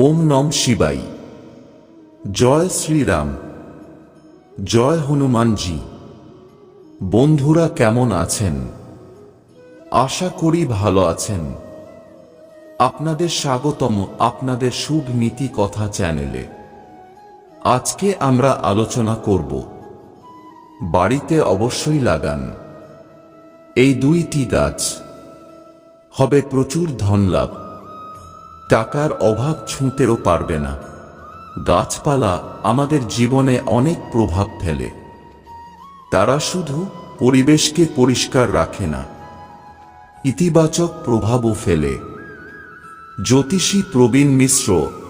ওম নম শিবাই জয় শ্রীরাম। জয় হনুমানজি। বন্ধুরা কেমন আছেন? আশা করি ভালো আছেন। আপনাদের স্বাগতম আপনাদের শুভ নীতি কথা চ্যানেলে। আজকে আমরা আলোচনা করব। বাড়িতে অবশ্যই লাগান। এই দুইটি গাছ। হবে প্রচুর ধন লাভ টাকার অভাব ছুঁতেও পারবে না। গাছপালা আমাদের জীবনে অনেক প্রভাব ফেলে। তারা শুধু পরিবেশকে পরিষ্কার রাখে না, ইতিবাচক প্রভাবও ফেলে। জ্যোতিষী প্রবীণ মিশ্র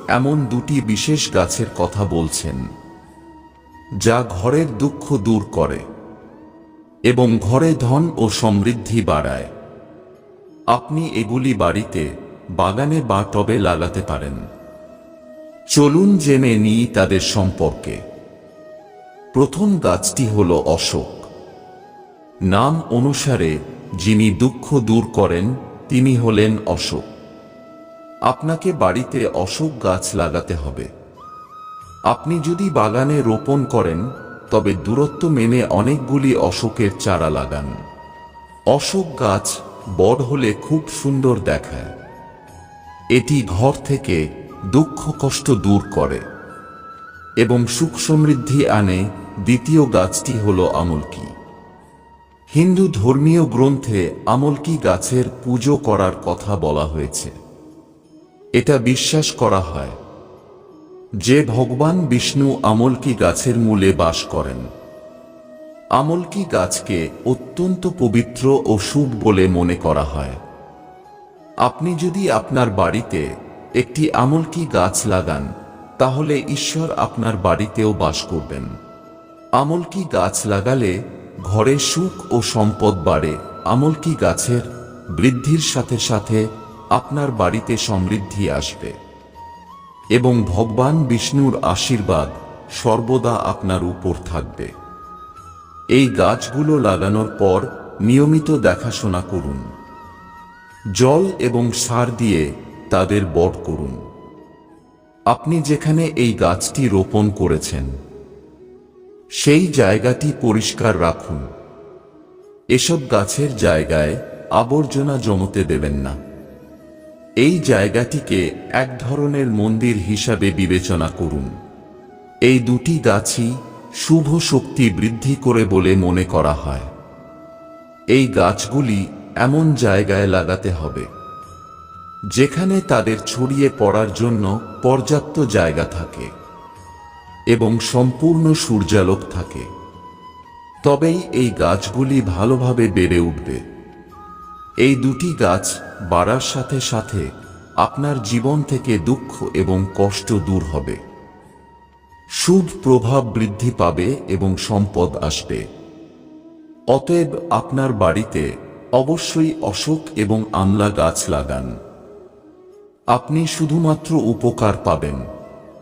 এমন দুটি বিশেষ গাছের কথা বলছেন, যা ঘরের দুঃখ দূর করে এবং ঘরে ধন ও সমৃদ্ধি বাড়ায়। আপনি এগুলি বাড়িতে বাগানে বা টবে লাগাতে পারেন। চলুন জেনে নিই তাদের সম্পর্কে। প্রথম গাছটি হল অশোক। নাম অনুসারে যিনি দুঃখ দূর করেন, তিনি হলেন অশোক। আপনাকে বাড়িতে অশোক গাছ লাগাতে হবে। আপনি যদি বাগানে রোপণ করেন, তবে দূরত্ব মেনে অনেকগুলি অশোকের চারা লাগান। অশোক গাছ বড় হলে খুব সুন্দর দেখায়। এটি ঘর থেকে দুঃখ কষ্ট দূর করে এবং সুখ সমৃদ্ধি আনে। দ্বিতীয় গাছটি হল আমলকি। হিন্দু ধর্মীয় গ্রন্থে আমলকি গাছের পুজো করার কথা বলা হয়েছে। এটা বিশ্বাস করা হয়, যে ভগবান বিষ্ণু আমলকি গাছের মূলে বাস করেন। আমলকি গাছকে অত্যন্ত পবিত্র ও শুভ বলে মনে করা হয়। আপনি যদি আপনার বাড়িতে একটি আমলকি গাছ লাগান, তাহলে ঈশ্বর আপনার বাড়িতেও বাস করবেন। আমলকি গাছ লাগালে ঘরে সুখ ও সম্পদ বাড়ে। আমলকি গাছের বৃদ্ধির সাথে সাথে আপনার বাড়িতে সমৃদ্ধি আসবে। এবং ভগবান বিষ্ণুর আশীর্বাদ সর্বদা আপনার উপর থাকবে। এই গাছগুলো লাগানোর পর নিয়মিত দেখাশোনা করুন। জল এবং সার দিয়ে তাদের বড় করুন। আপনি যেখানে এই গাছটি রোপণ করেছেন, সেই জায়গাটি পরিষ্কার রাখুন। এসব গাছের জায়গায় আবর্জনা জমতে দেবেন না। এই জায়গাটিকে এক ধরনের মন্দির হিসাবে বিবেচনা করুন। এই দুটি গাছই শুভ শক্তি বৃদ্ধি করে বলে মনে করা হয়। এই গাছগুলি এমন জায়গায় লাগাতে হবে, যেখানে তাদের ছড়িয়ে পড়ার জন্য পর্যাপ্ত জায়গা থাকে এবং সম্পূর্ণ সূর্যালোক থাকে। তবেই এই গাছগুলি ভালোভাবে বেড়ে উঠবে। এই দুটি গাছ বাড়ার সাথে সাথে আপনার জীবন থেকে দুঃখ এবং কষ্ট দূর হবে। শুভ প্রভাব বৃদ্ধি পাবে এবং সম্পদ আসবে। অতএব আপনার বাড়িতে অবশ্যই অশোক এবং আমলা গাছ লাগান। আপনি শুধুমাত্র উপকার পাবেন।